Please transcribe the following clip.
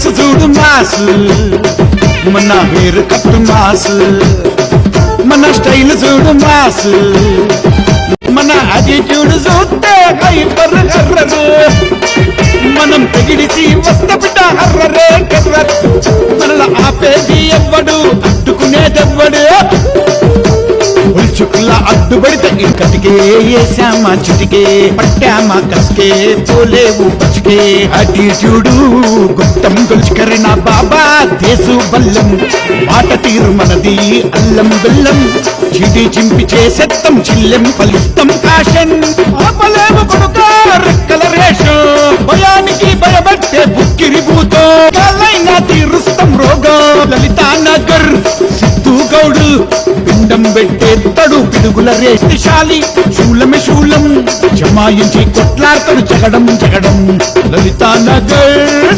मास जुड मास। मना हेर कट मास। मना स्टाईल जुड मास। मना ॲटिट्यूड जोड काही पर हर्रद मनम तगिडीची मस्त पिटा हर्र रे। करत ఉల్చుకులా అడ్డుపడితే ఇక్కటికే వేసామా చిటికే పట్టామా కసికే పోలేవు పచ్చికే. అటి చూడు గుప్తం గొలుచుకరి నా బాబా దేశు బల్లం. మాట తీరు మనది అల్లం బెల్లం. చిటి చింపి చేసెత్తం చిల్లెం ఫలిస్తం ఫ్యాషన్. పిండం పెట్టేత్తడు పిడుగుల రేతిశాలి. శూలమే శూలం జమాయించి కొట్లాడతాడు జగడం జగడం. లలితా నగర్